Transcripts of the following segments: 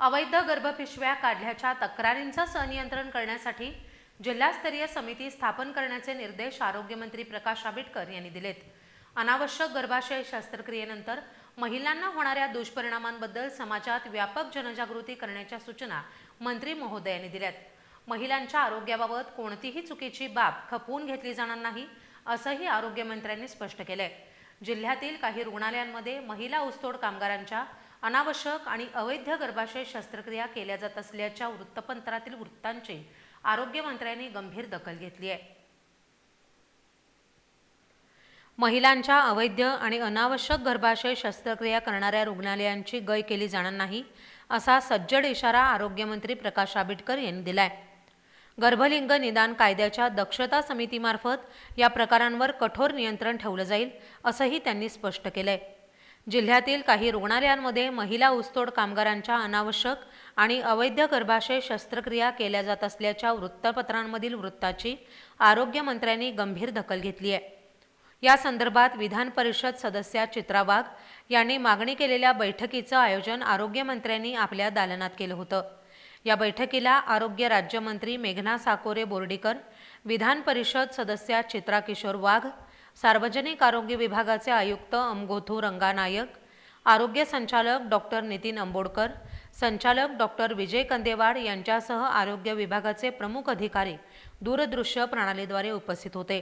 अवैध गर्भपिशव्या काढल्याच्या तक्रारींचं संनियंत्रण करण्यासाठी जिल्हास्तरीय समिती स्थापन करण्याचे निर्देश आरोग्यमंत्री प्रकाश आंबेडकर यांनी दिलेत. अनावश्यक गर्भाशय शस्त्रक्रियेनंतर महिलांना होणाऱ्या दुष्परिणामांबद्दल समाजात व्यापक जनजागृती करण्याच्या सूचना मंत्री महोदयांनी दिल्यात. महिलांच्या आरोग्याबाबत कोणतीही चुकीची बाब खपवून घेतली जाणार नाही असंही आरोग्यमंत्र्यांनी स्पष्ट केलंय. जिल्ह्यातील काही रुग्णालयांमध्ये महिला ऊसतोड कामगारांच्या अनावश्यक आणि अवैध गर्भाशय शस्त्रक्रिया केल्या जात असल्याच्या वृत्तपत्रातील वृत्तांची आरोग्यमंत्र्यांनी गंभीर दखल घेतली आहे. महिलांच्या अवैध आणि अनावश्यक गर्भाशय शस्त्रक्रिया करणाऱ्या रुग्णालयांची गय केली जाणार नाही असा सज्जड इशारा आरोग्यमंत्री प्रकाश आंबेडकर यांनी दिलाय. गर्भलिंग निदान कायद्याच्या दक्षता समितीमार्फत या प्रकारांवर कठोर नियंत्रण ठेवलं जाईल असंही त्यांनी स्पष्ट केलं आहे जिल्ह्यातील काही रुग्णालयांमध्ये महिला ऊसतोड कामगारांच्या अनावश्यक आणि अवैध गर्भाशय शस्त्रक्रिया केल्या जात असल्याच्या वृत्तपत्रांमधील वृत्ताची आरोग्यमंत्र्यांनी गंभीर दखल घेतली आहे. या संदर्भात विधान परिषद सदस्या चित्रा वाघ यांनी मागणी केलेल्या बैठकीचं आयोजन आरोग्यमंत्र्यांनी आपल्या दालनात केलं होतं. या बैठकीला आरोग्य राज्यमंत्री मेघना साकोरे बोर्डीकर विधान परिषद सदस्या चित्रा किशोर वाघ सार्वजनिक आरोग्य विभागाचे आयुक्त अमगोथू रंगानायक आरोग्य संचालक डॉक्टर नितीन अंबोडकर संचालक डॉक्टर विजय कंदेवाड यांच्यासह आरोग्य विभागाचे प्रमुख अधिकारी दूरदृश्य प्रणालीद्वारे उपस्थित होते.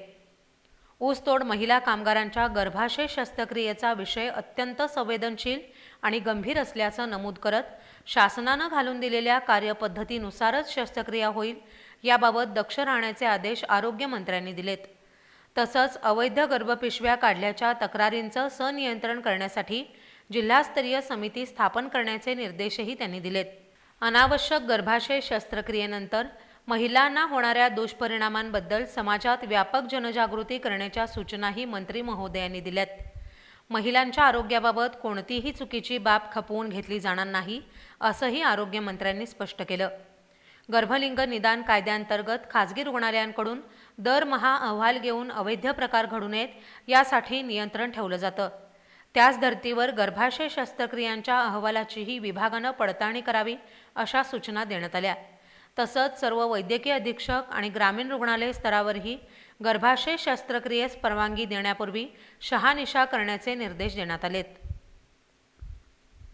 ऊसतोड महिला कामगारांच्या गर्भाशय शस्त्रक्रियेचा विषय अत्यंत संवेदनशील आणि गंभीर असल्याचं नमूद करत शासनानं घालून दिलेल्या कार्यपद्धतीनुसारच शस्त्रक्रिया होईल याबाबत दक्ष राहण्याचे आदेश आरोग्यमंत्र्यांनी दिलेत. तसंच अवैध गर्भपिशव्या काढल्याच्या तक्रारींचं सनियंत्रण करण्यासाठी जिल्हास्तरीय समिती स्थापन करण्याचे निर्देशही त्यांनी दिलेत. अनावश्यक गर्भाशय शस्त्रक्रियेनंतर महिलांना होणाऱ्या दुष्परिणामांबद्दल समाजात व्यापक जनजागृती करण्याच्या सूचनाही मंत्री महोदयांनी दिल्यात. महिलांच्या आरोग्याबाबत कोणतीही चुकीची बाब खपवून घेतली जाणार नाही असंही आरोग्यमंत्र्यांनी स्पष्ट केलं. गर्भलिंग निदान कायद्याअंतर्गत खाजगी रुग्णालयांकडून दरमहा अहवाल घेऊन अवैध प्रकार घडू नयेत यासाठी नियंत्रण ठेवलं जातं. त्याच धर्तीवर गर्भाशय शस्त्रक्रियांच्या अहवालाचीही विभागानं पडताळणी करावी अशा सूचना देण्यात आल्या. तसंच सर्व वैद्यकीय अधीक्षक आणि ग्रामीण रुग्णालय स्तरावरही गर्भाशय शस्त्रक्रियेस परवानगी देण्यापूर्वी शहानिशा करण्याचे निर्देश देण्यात आलेत.